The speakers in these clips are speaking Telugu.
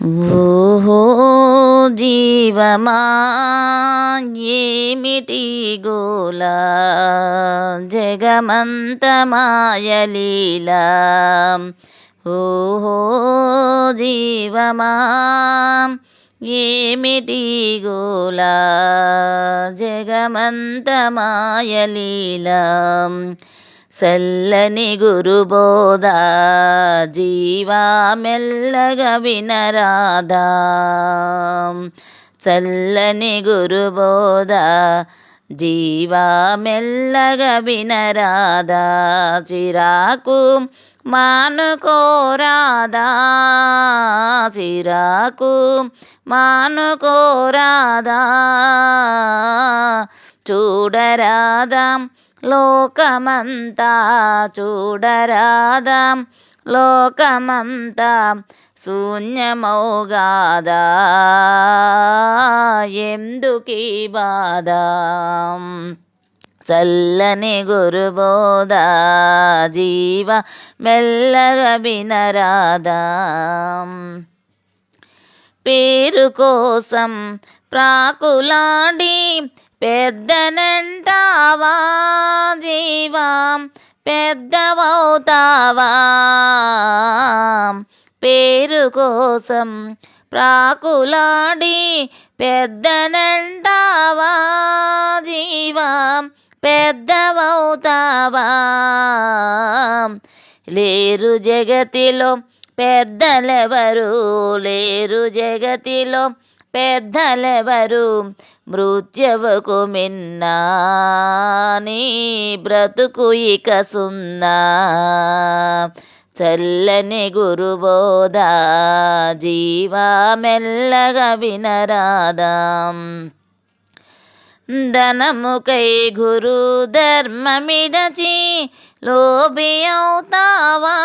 ఓహో జీవమా ఏమిటి గోల జగమంత మాయలీలా ఓహో జీవమా ఏమిటి గోల జగమంత మాయలీలా చల్లని గురుబోధ జీవా మెల్లగా వినరాదా. చల్లని గురుబోధ జీవా మెల్లగా వినరాదా. చిరాకు మానుకోరాదా. చిరాకు మానుకోరాదా. చూడరాదా లోకమంతా చూడరాదా లోకమంతా శూన్యమౌగాదా ఎందుకీ బాధ చల్లని గురుబోధ జీవ మెల్లగా వినరాదా పేరు కోసం ప్రాకులాడి పెద్దనంటావా జీవా? పెద్దవవుతావా? పేరు కోసం ప్రాకులాడి పెద్దనంటావా జీవా? పెద్దవవుతావా? లేరు జగతిలో పెద్దలెవరు? లేరు జగతిలో పెద్దలెవరు? మృత్యువుకు మిన్నా నీ బ్రతుకు ఇక సున్నా. చల్లని గురుబోధ జీవా మెల్లగా వినరాదాం. ధనముకై గురు ధర్మమిడచి లోబి అవుతావా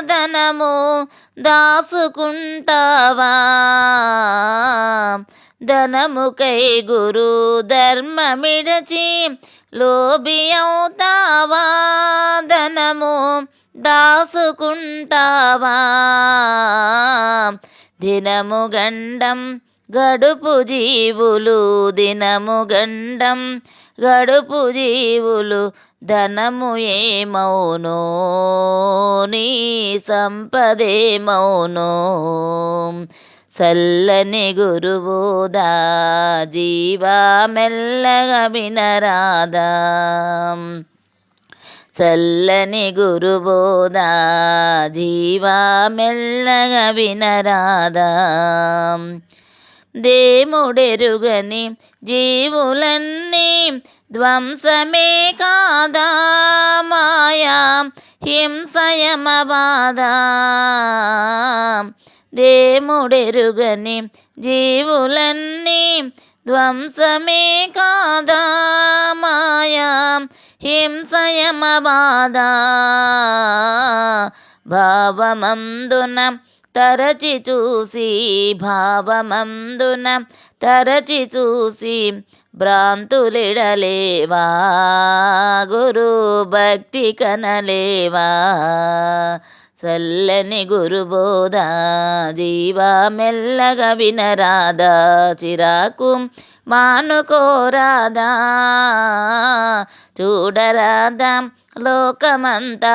ధనము? దాసుకుంటావా? ధనముకై గురు ధర్మమిడచి లోబి అవుతావా? ధనము దాసుకుంటావా? దినము గండం గడుపు జీవులు దినము గండం గడుపు జీవులు ధనము ఏమౌనో నీ సంపదేమౌనో చల్లని గురువుదా జీవా మెల్లగా వినరాదా. చల్లని గురుబోదా జీవా మెల్లగా వినరాదా. దేముడెరుగని జీవులన్నీ ధ్వంసమే కాదా మాయా హింసయమ బాధ దేముడెరుగని జీవులన్నీ ధ్వంసమే కాదా మాయా హింసయమ బాధ భావమందున తరచి చూసి భావమందున తరచి చూసి భ్రాంతులిడలేవా? గురు భక్తి కనలేవా? చల్లని గురుబోధ జీవా మెల్లగా వినరాదా చిరాకు మానుకోరాదా చూడరాదా లోకమంతా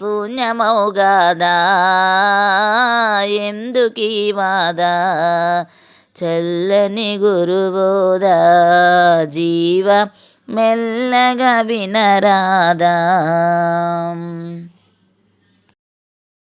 శూన్యమౌగాదా. ఎందుకీ బాధ చల్లని గురుబోధ జీవ మెల్లగా వినరాదా.